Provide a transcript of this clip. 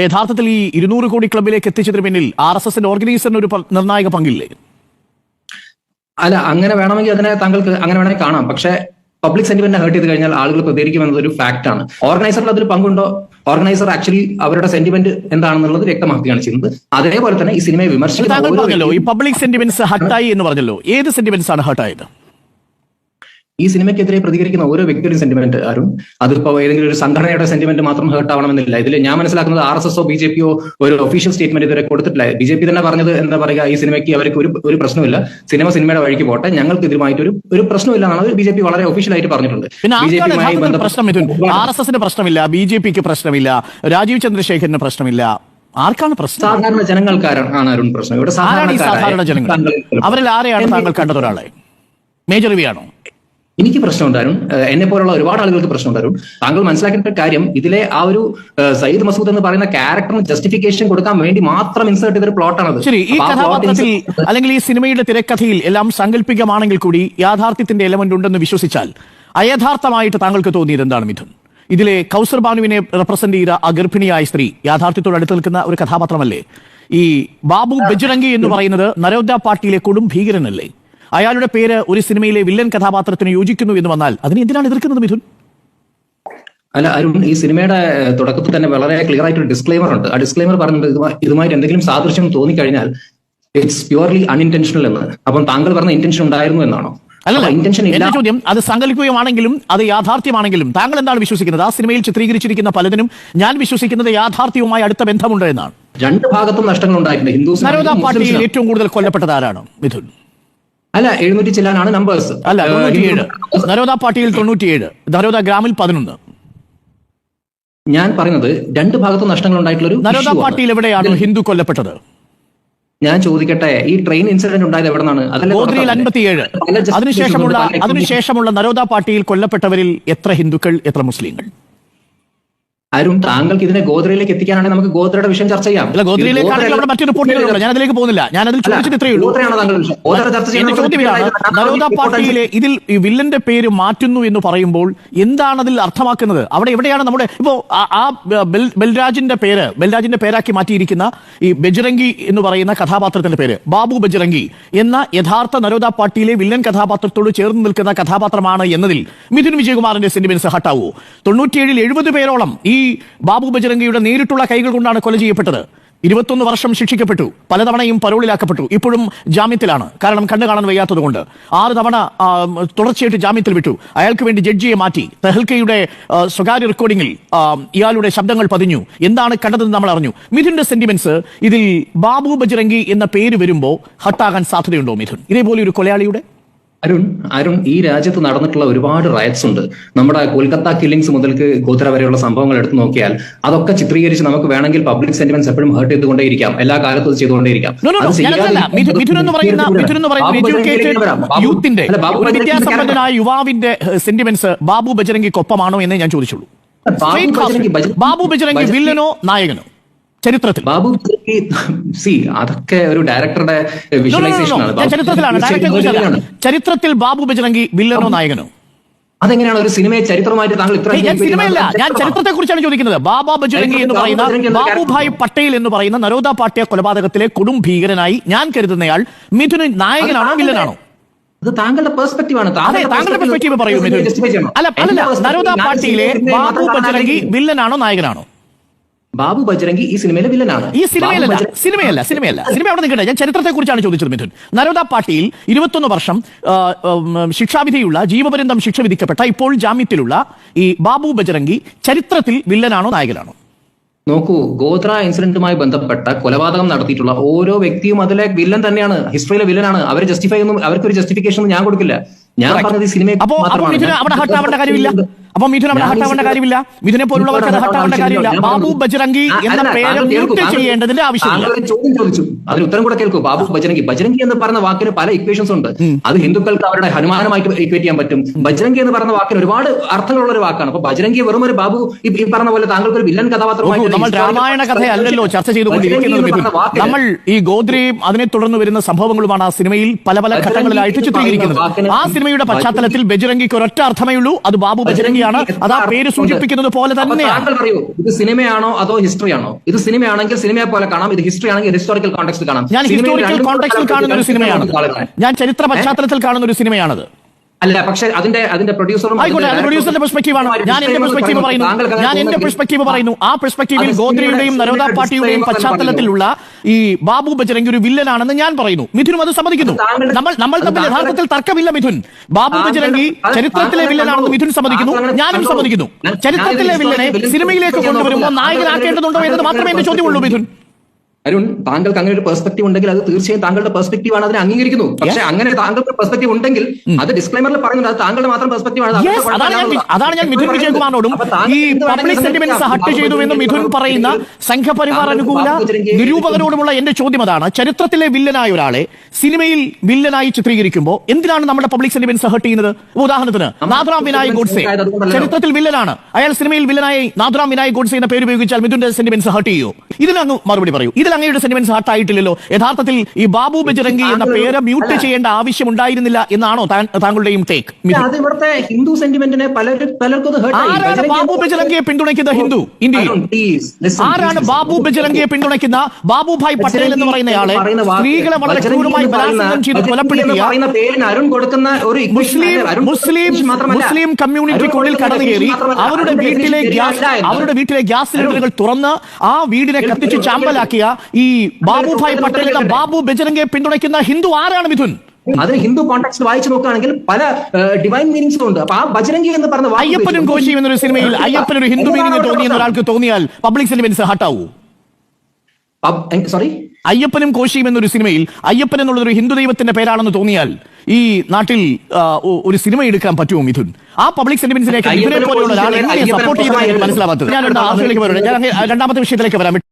യഥാർത്ഥത്തിൽ ഈ ഇരുന്നൂറ് കോടി ക്ലബിലേക്ക് എത്തിച്ചതിന് പിന്നിൽ ആർ എസ് എസിന്റെ ഓർഗനൈസറിന് ഒരു നിർണായക പങ്കില്ലേ? അല്ല അങ്ങനെ വേണമെങ്കിൽ അതിനെ താങ്കൾക്ക് അങ്ങനെ വേണമെങ്കിൽ കാണാം. പക്ഷേ പബ്ലിക് സെന്റിമെന്റ് ഹേർട്ട് ചെയ്ത് കഴിഞ്ഞാൽ ആളുകൾ പ്രതികരിക്കും എന്നത് ഒരു ഫാക്ട് ആണ് ഓർഗനൈസറിൽ അതിൽ പങ്കുണ്ടോ? ഓർഗനൈസർ ആക്ച്വലി അവരുടെ സെന്റിമെന്റ് എന്താണെന്നുള്ളത് വ്യക്തമാക്കുകയാണ് ചെയ്യുന്നത്. അതേപോലെ തന്നെ ഈ സിനിമയെ വിമർശിച്ചു ഈ പബ്ലിക് സെന്റിമെന്റ്സ് ഹട്ടായി എന്ന് പറഞ്ഞല്ലോ. ഏത് സെന്റിമെന്റ്സ് ആണ് ഹട്ടായത് ഈ സിനിമയ്ക്കെതിരെ പ്രതികരിക്കുന്ന ഓരോ വ്യക്തിയുടെ സെന്റിമെന്റ് ആരും അതിപ്പോ ഏതെങ്കിലും ഒരു സംഘടനയുടെ സെന്റിമെന്റ് മാത്രം ഹേർട്ട് ആവണമെന്നില്ല. ഇതിൽ ഞാൻ മനസ്സിലാക്കുന്നത് ആർ എസ് എസോ ബി ജെ പിയോ ഒരു ഒഫീഷ്യൽ സ്റ്റേറ്റ്മെന്റ് ഇതുവരെ കൊടുത്തിട്ടില്ല. ബി ജെ പി തന്നെ പറഞ്ഞത് എന്താ പറയുക ഈ സിനിമയ്ക്ക് അവർക്ക് ഒരു ഒരു പ്രശ്നമില്ല. സിനിമ സിനിമയുടെ വഴിക്ക് പോട്ടെ. ഞങ്ങൾക്ക് ഇതുമായിട്ട് ഒരു ഒരു പ്രശ്നമില്ല എന്നാണ് ബി ജെ പി വളരെ ഒഫീഷ്യലായിട്ട് പറഞ്ഞിട്ടുണ്ട്. ബി ജെ പിയുമായി ആർ എസ് എസിന് പ്രശ്നമില്ല ബി ജെ പിക്ക് പ്രശ്നമില്ല രാജീവ് ചന്ദ്രശേഖരന് പ്രശ്നമില്ല. ആർക്കാണ് പ്രശ്നം? സാധാരണ ജനങ്ങൾക്കാരാണ് ആണ് അരുൺ പ്രശ്നം. ഇവിടെ സാധാരണ ജനങ്ങൾ? അവരിൽ ആരെയാണ് താങ്കൾ കണ്ടത് ഒരാളെ? മേജർ രവിയാണോ എനിക്ക് പ്രശ്നമുണ്ടായിരുന്നു എന്നെ പോലുള്ള ഒരുപാട് ആളുകൾക്ക് പ്രശ്നമുണ്ടായിരുന്നു താങ്കൾ മനസ്സിലാക്കേണ്ട കാര്യം ഇതിലെ ആ ഒരു സയ്യിദ് മസൂദ് എന്ന് പറയുന്ന ക്യാരക്ടറിന് ജസ്റ്റിഫിക്കേഷൻ കൊടുക്കാൻ വേണ്ടി മാത്രം ഇൻസേർട്ട് ചെയ്തൊരു പ്ലോട്ടാണ് ശരി ഈ കഥാപാത്രത്തിൽ അല്ലെങ്കിൽ ഈ സിനിമയുടെ തിരക്കഥയിൽ എല്ലാം സാങ്കല്പികമാണെങ്കിൽ കൂടി യാഥാർത്ഥ്യത്തിന്റെ എലമെന്റ് ഉണ്ടെന്ന് വിശ്വസിച്ചാൽ അയഥാർത്ഥമായിട്ട് താങ്കൾക്ക് തോന്നിയത് എന്താണ് മിഥുൻ? ഇതിലെ കൗസർ ബാനുവിനെ റെപ്രസെന്റ് ചെയ്ത ആ ഗർഭിണിയായ സ്ത്രീ യാഥാർത്ഥ്യത്തോട് അടുത്ത് നിൽക്കുന്ന ഒരു കഥാപാത്രമല്ലേ? ഈ ബാബു ബജ്രംഗി എന്ന് പറയുന്നത് നരോദ പാർട്ടിയിലെ കൊടും ഭീകരനല്ലേ? അയാളുടെ പേര് ഒരു സിനിമയിലെ വില്ലൻ കഥാപാത്രത്തിന് യോജിക്കുന്നു എന്ന് വന്നാൽ അതിന് എന്തിനാണ് എതിർക്കുന്നത് മിഥുൻ? അല്ല അരുൺ ഈ സിനിമയുടെ തുടക്കത്തിൽ തന്നെ വളരെ ക്ലിയർ ആയിട്ട് ഒരു ഡിസ്ക്ലൈമർ ഉണ്ട്. ആ ഡിസ്ക്ലൈമർ പറഞ്ഞത് ഇതുമായി- ഇതുമായിട്ട് എന്തെങ്കിലും സാദൃശ്യം തോന്നിക്കഴിഞ്ഞാൽ ഇറ്റ്സ് പ്യുവർലി അൺഇന്റൻഷണൽ എന്ന് അപ്പം താങ്കൾ പറഞ്ഞ ഇന്റൻഷൻ ഉണ്ടായിരുന്നു എന്നാണോ? അല്ലല്ല ഇന്റൻഷൻ ഇല്ല ചോദ്യം അത് സങ്കല്പികമാണെങ്കിലും അത് യാഥാർത്ഥ്യമാണെങ്കിലും താങ്കൾ എന്താണ് വിശ്വസിക്കുന്നത്? ആ സിനിമയിൽ ചിത്രീകരിച്ചിരിക്കുന്ന പലതിനും ഞാൻ വിശ്വസിക്കുന്നത് യാഥാർത്ഥ്യവുമായി അടുത്ത ബന്ധമുണ്ട് എന്നാണ്. രണ്ട് ഭാഗത്തും നഷ്ടങ്ങൾ ഉണ്ടായിട്ടുണ്ട് ഹിന്ദു പാർട്ടിയിൽ ഏറ്റവും കൂടുതൽ കൊല്ലപ്പെട്ടത് ആരാണ്? മിഥുൻ. അല്ല എഴുന്നൂറ്റി ചില്ലാനാണ് നമ്പേഴ്സ് അല്ല തൊണ്ണൂറ്റിയേഴ്. നരോദ പാർട്ടിയിൽ തൊണ്ണൂറ്റിയേഴ്. നരോദ ഗ്രാമിൽ പതിനൊന്ന്. ഞാൻ പറയുന്നത് രണ്ട് ഭാഗത്തും നഷ്ടങ്ങൾ ഉണ്ടായിട്ടുള്ള ഒരു നരോദ പാർട്ടിയിൽ എവിടെയാണ് ഹിന്ദു കൊല്ലപ്പെട്ടത്? ഞാൻ ചോദിക്കട്ടെ ഈ ട്രെയിൻ ഇൻസിഡന്റ് ഉണ്ടായത് എവിടെ നിന്നാണ്? അൻപത്തിയേഴ്. അതിനുശേഷമുള്ള അതിനുശേഷമുള്ള നരോദ പാർട്ടിയിൽ കൊല്ലപ്പെട്ടവരിൽ എത്ര ഹിന്ദുക്കൾ എത്ര മുസ്ലിങ്ങൾ? അരുൺ താങ്കൾക്ക് ഇതിനെ ഗോദ്രയിലേക്ക് എത്തിക്കാനാണെങ്കിൽ നമുക്ക് ഗോദ്രയുടെ വിഷയം ചർച്ച ചെയ്യാം. മറ്റു ഞാൻ അതിലേക്ക് പോകുന്നില്ല. ഞാൻ അതിൽ ചോദിച്ചിട്ട് പാർട്ടിയിലെ ഇതിൽ വില്ലന്റെ പേര് മാറ്റുന്നു എന്ന് പറയുമ്പോൾ എന്താണ് അതിൽ അർത്ഥമാക്കുന്നത്? അവിടെ എവിടെയാണ് നമ്മുടെ ഇപ്പോ ആ- ആ ബൽരാജിന്റെ പേര് ബൽരാജിന്റെ പേരാക്കി മാറ്റിയിരിക്കുന്ന ഈ ബജ്രംഗി എന്ന് പറയുന്ന കഥാപാത്രത്തിന്റെ പേര് ബാബു ബജ്രംഗി എന്ന യഥാർത്ഥ നരോദ പാർട്ടിയിലെ വില്ലൻ കഥാപാത്രത്തോട് ചേർന്ന് നിൽക്കുന്ന കഥാപാത്രമാണ് എന്നതിൽ മിഥുൻ വിജയകുമാറിന്റെ സെന്റിമെന്റ്സ് ഹട്ടാവോ തൊണ്ണൂറ്റിയേഴിൽ എഴുപത് പേരോളം ഈ ബാബു ബജറംഗിയുടെ നേരിട്ടുള്ള കൈകൾ കൊണ്ടാണ് കൊല ചെയ്യപ്പെട്ടത്. ഇരുപത്തൊന്ന് വർഷം ശിക്ഷിക്കപ്പെട്ടു. പലതവണയും പരോളിലാക്കപ്പെട്ടു. ഇപ്പോഴും ജാമ്യത്തിലാണ്. കാരണം കണ്ണു കാണാൻ വയ്യാത്തതുകൊണ്ട്. ആറ് തവണ തുടർച്ചയായിട്ട് ജാമ്യത്തിൽ വിട്ടു. അയാൾക്ക് വേണ്ടി ജഡ്ജിയെ മാറ്റി. തെഹൽക്കയുടെ സ്വകാര്യ റെക്കോർഡിംഗിൽ ഇയാളുടെ ശബ്ദങ്ങൾ പതിഞ്ഞു. എന്താണ് കണ്ടതെന്ന് നമ്മൾ അറിഞ്ഞു. മിഥുന്റെ സെന്റിമെന്റ്സ് ഇതിൽ ബാബു ബജ്രംഗി എന്ന പേര് വരുമ്പോൾ ഹട്ടാകാൻ സാധ്യതയുണ്ടോ മിഥുൻ? ഇതേപോലെ ഒരു കൊലയാളിയുടെ അരുൺ അരുൺ ഈ രാജ്യത്ത് നടന്നിട്ടുള്ള ഒരുപാട് റയറ്റ്സ് ഉണ്ട്. നമ്മുടെ കൊൽക്കത്ത കില്ലിങ്സ് മുതൽക്ക് ഗോത്ര വരെയുള്ള സംഭവങ്ങൾ എടുത്തു നോക്കിയാൽ അതൊക്കെ ചിത്രീകരിച്ച് നമുക്ക് വേണമെങ്കിൽ പബ്ലിക് സെന്റിമെന്റ്സ് എപ്പോഴും ഹേർട്ട് ചെയ്തുകൊണ്ടേയിരിക്കാം. എല്ലാ കാലത്തും ചെയ്തുകൊണ്ടേയിരിക്കാം. യുവാവിന്റെ സെന്റിമെന്റ്സ് ബാബു ബജരംഗിക്കൊപ്പമാണോ എന്ന് ഞാൻ ചോദിച്ചുള്ളൂ. ബാബു ബജരംഗി- വില്ലനോ നായകനോ? ചരിത്രത്തിൽ. ബാബു സി അതൊക്കെ ഒരു ഡയറക്ടറുടെ ചരിത്രത്തിലാണ്. ചരിത്രത്തിൽ ബാബു ബജ്രംഗി വില്ലനോ നായകനോ? അതെങ്ങനെയാണ് ഒരു സിനിമയെ ചരിത്രമായിട്ട് താങ്കൾ ഇത്ര ഞാൻ സിനിമയല്ല ഞാൻ ചരിത്രത്തെ കുറിച്ചാണ് ചോദിക്കുന്നത്. ബാബാ ബജുരംഗി എന്ന് പറയുന്ന ബാബുഭായ് പട്ടേൽ എന്ന് പറയുന്ന നരോദ പാട്യ കൊലപാതകത്തിലെ കൊടും ഭീകരനായി ഞാൻ കരുതുന്നയാൾ മിഥുന് നായകനാണോ വില്ലനാണോ? അത് താങ്കളുടെ പെർസ്പെക്റ്റീവ് ആണ്. താങ്കളുടെ പെർസ്പെക്റ്റീവ് പറയൂ അല്ല അല്ല നരോദ പാർട്ടിയിലെ ബാബു ബജുരംഗി വില്ലനാണോ നായകനാണോ? ബാബു ബജരംഗി ഈ സിനിമയിലെ വില്ലനാണ്. ഈ സിനിമയല്ല സിനിമയല്ല സിനിമയല്ല. സിനിമ അവിടെ നിൽക്കട്ടെ? ഞാൻ ചരിത്രത്തെ കുറിച്ചാണ് ചോദിച്ചത് മിഥുൻ. നരോദ പാട്ടിയിൽ ഇരുപത്തൊന്ന് വർഷം ശിക്ഷാവിധിയുള്ള ജീവപര്യന്തം ശിക്ഷ വിധിക്കപ്പെട്ട ഇപ്പോൾ ജാമ്യത്തിലുള്ള ഈ ബാബു ബജരംഗി ചരിത്രത്തിൽ വില്ലനാണോ നായകനാണോ? നോക്കൂ ഗോത്ര ഇൻസിഡന്റുമായി ബന്ധപ്പെട്ട കൊലപാതകം നടത്തിയിട്ടുള്ള ഓരോ വ്യക്തിയും അതിലെ വില്ലൻ തന്നെയാണ്. ഹിസ്റ്ററിയിലെ വില്ലനാണ്. അവരെ ജസ്റ്റിഫൈ ഒന്നും അവർക്ക് ഒരു ജസ്റ്റിഫിക്കേഷൻ ഞാൻ കൊടുക്കില്ല. ഞാൻ പറഞ്ഞത് ഈ സിനിമയെ അപ്പോ മിഥുൻ അവിടെ ഹട്ടാവേണ്ട കാര്യമില്ല. മിഥുനെ പോലുള്ളവർക്ക് അത് ഹട്ടാവേണ്ട കാര്യമില്ല. ബാബു ബജ്രംഗി എന്ന പേര് മ്യൂട്ട് ചെയ്യേണ്ടതിന്റെ ആവശ്യമില്ല. ചോദ്യം ചോദിച്ചു. അതിന് ഉത്തരം കൂടെ കേൾക്കൂ. ബാബു ബജ്രംഗി ബജ്രംഗി എന്ന് പറഞ്ഞ വാക്കിന് പല ഇക്വേഷൻസ് ഉണ്ട്. അത് ഹിന്ദുക്കൾക്ക് അവരുടെ ഹനുമാനമായിട്ട് ഇക്വേറ്റ് ചെയ്യാൻ പറ്റും. ബജ്രംഗി എന്ന് പറഞ്ഞ വാക്കിന് ഒരുപാട് അർത്ഥങ്ങളുള്ള ഒരു വാക്കാണ്. അപ്പൊ ബജ്രംഗി വെറും ഒരു ബാബു ഈ പറഞ്ഞ പോലെ താങ്കൾക്ക് ഒരു വില്ലൻ നോക്കൂ, കഥാപാത്രമായിട്ട് നമ്മൾ രാമായണ കഥയല്ലല്ലോ ചർച്ച ചെയ്തു ചെയ്തുകൊണ്ടിരിക്കുന്നത് നമ്മൾ ഈ ഗോദ്രയും അതിനെ തുടർന്ന് വരുന്ന സംഭവങ്ങളുമാണ് ആ സിനിമയിൽ പല പല ബജരംഗി ഘട്ടങ്ങളിലായിട്ട് ചിത്രീകരിക്കുന്നത് ആ സിനിമയുടെ പശ്ചാത്തലത്തിൽ ബജരംഗിക്ക് ഒരൊറ്റ അർത്ഥമേ ഉള്ളൂ. അത് ബാബു ബജരംഗിയാണ് തന്നെയാണ് അത് ആ പേര് സൂചിപ്പിക്കുന്നത് പോലെ തന്നെ തന്നെയാണ്. താങ്കൾ പറയൂ ഇത് സിനിമയാണോ അതോ ഹിസ്റ്ററിയാണോ? ഇത് സിനിമയാണെങ്കിൽ സിനിമയെ പോലെ കാണാം ഇത് ഹിസ്റ്ററി ആണെങ്കിൽ ഹിസ്റ്റോറിക്കൽ കോണ്ടെക്സ്റ്റ് കാണാം. ഞാൻ ഹിസ്റ്റോറിക്കൽ കോണ്ടെക്സ്റ്റിൽ കാണുന്ന ഒരു സിനിമയാണ്. ഞാൻ ചരിത്ര പശ്ചാത്തലത്തിൽ കാണുന്ന ഒരു സിനിമയാണത്. അല്ല പക്ഷെ അതിന്റെ അതിന്റെ പ്രൊഡ്യൂസറും ആയിക്കോട്ടെ അത് പ്രൊഡ്യൂസറിന്റെ പെർസ്പെക്റ്റീവ് ആണ്. ഞാൻ എന്റെ പെർസ്പെക്റ്റീവ് പറയുന്നു. ഞാൻ എന്റെ പെർസ്പെക്റ്റീവ് പറയുന്നു. ആ പെർസ്പെക്റ്റീവിൽ ഗോദ്രയുടെയും നരോദ പാർട്ടിയുടെയും പശ്ചാത്തലത്തിലുള്ള ഈ ബാബു ബജരംഗി ഒരു വില്ലനാണെന്ന് ഞാൻ പറയുന്നു. മിഥുനും അത് സമ്മതിക്കുന്നു. നമ്മൾ നമ്മൾ തമ്മിൽ യഥാർത്ഥത്തിൽ തർക്കമില്ല മിഥുൻ. ബാബു ബജരംഗി ചരിത്രത്തിലെ വില്ലനാണെന്ന് മിഥുൻ സമ്മതിക്കുന്നു. ഞാനും സമ്മതിക്കുന്നു. ചരിത്രത്തിലെ വില്ലനെ സിനിമയിലേക്ക് കൊണ്ടുവരുമ്പോൾ. നായകനാക്കേണ്ടതുണ്ടോ എന്നത് മാത്രമേ എന്റെ ചോദ്യമുള്ളൂ മിഥുൻ. അരുൺ താങ്കൾക്ക് അങ്ങനെ ഒരു പെർസ്പെക്റ്റീവ് ഉണ്ടെങ്കിൽ അത് തീർച്ചയായും താങ്കളുടെ പെർസ്പെക്റ്റീവ് ആണ് അതിനെ അംഗീകരിക്കുന്നു. പക്ഷെ അങ്ങനെ താങ്കൾക്ക് പെർസ്പെക്റ്റീവ് ഉണ്ടെങ്കിൽ അത് ഡിസ്ക്ലൈമറിൽ പറയുന്നുണ്ട്. അത് താങ്കളുടെ മാത്രം പെർസ്പെക്റ്റീവ് ആണ്. അത് അതാണ് ഞാൻ മിഥുൻ വിജയകുമാറിനോടും ഈ പബ്ലിക് സെന്റിമെന്റ്സ് ഹട്ട് ചെയ്തു എന്ന് മിഥുൻ പറയുന്ന സംഘപരിവാർ അനുകൂല നിരൂപകരോടുമുള്ള എന്റെ ചോദ്യം അതാണ് ചരിത്രത്തിലെ വില്ലനായ ഒരാളെ സിനിമയിൽ വില്ലനായി ചിത്രീകരിക്കുമ്പോൾ എന്തിനാണ് നമ്മുടെ പബ്ലിക് സെന്റിമെന്റ്സ് ഹട്ട് ചെയ്യുന്നത്? ഉദാഹരണത്തിന് നാഥറാം വിനായക് ഗോഡ്സെ ചരിത്രത്തിൽ വില്ലനാണ്. അയാൾ സിനിമയിൽ വില്ലനായി നാഥറാം വിനായക് ഗോഡ്സെ എന്ന പേര് ഉപയോഗിച്ചാൽ മിഥുന്റെ സെന്റിമെന്റ്സ് ഹട്ട് ചെയ്യൂ? ഇതിനങ്ങ് മറുപടി പറയൂ. ഇതിൽ അങ്ങയുടെ സെന്റിമെന്റ്സ് ഹട്ട് ആയിട്ടില്ലല്ലോ. യഥാർത്ഥത്തിൽ ഈ ബാബു ബജരംഗി എന്ന പേര് മ്യൂട്ട് ചെയ്യേണ്ട ആവശ്യം ഉണ്ടായിരുന്നില്ല എന്നാണോ താങ്കളുടെയും ടേക്ക് അത് ഇവിടുത്തെ ഹിന്ദു സെന്റിമെന്റിനെ പലരും പലർക്കും. ആരാണ് ബാബു ബജരംഗിയെ പിന്തുണയ്ക്കുന്ന ഹിന്ദു ഇന്ത്യയിൽ? ആരാണ് ബാബു. ബജരംഗിയെ പിന്തുണയ്ക്കുന്ന? ബാബുഭായ് പട്ടേൽ എന്ന് പറയുന്നയാളെ സ്ത്രീകളെ വളരെ ക്രൂരമായി ബലാത്സംഗം ചെയ്ത് കൊലപ്പെടുത്തിയ കൊടുക്കുന്ന ഒരു മുസ്ലിം മുസ്ലിം മുസ്ലിം കമ്മ്യൂണിറ്റിക്കുള്ളിൽ കടന്നു കയറി അവരുടെ വീട്ടിലെ ഗ്യാസ് അവരുടെ വീട്ടിലെ ഗ്യാസ് സിലിണ്ടറുകൾ തുറന്ന് ആ വീടിനെ കത്തിച്ച് ചാമ്പലാക്കിയ ഈ ബാബുഭായ് പട്ടേൽ എന്ന ബാബു ബജരംഗയെ പിന്തുണയ്ക്കുന്ന ഹിന്ദു ആരാണ് മിഥുൻ? അതിന് ഹിന്ദു കോൺടാക്ട് വായിച്ചു നോക്കുകയാണെങ്കിൽ പല ഡിവൈൻ മീനിങ്സും ഉണ്ട്. അപ്പൊ ആ ബജരംഗി എന്ന് പറഞ്ഞ അയ്യപ്പനും കോശി കോശിയും എന്നൊരു സിനിമയിൽ അയ്യപ്പൻ ഒരു ഹിന്ദു മീനിങ് തോന്നി എന്ന ഒരാൾക്ക് തോന്നിയാൽ പബ്ലിക് സെന്റിമെന്റ്സ് ഹട്ടാവൂ സോറി അയ്യപ്പനും കോശിയും എന്നൊരു സിനിമയിൽ അയ്യപ്പൻ എന്നുള്ളത് ഒരു ഹിന്ദു ദൈവത്തിന്റെ പേരാണെന്ന് തോന്നിയാൽ ഈ നാട്ടിൽ ഒരു സിനിമ എടുക്കാൻ പറ്റുമോ മിഥുൻ? ആ പബ്ലിക് സെന്റിമെന്റ്സിലേക്ക് സപ്പോർട്ട് ചെയ്തതായി മനസ്സിലാവാത്തത്. ഞാൻ രണ്ടാമത്തെ വിഷയത്തിലേക്ക് വരാം.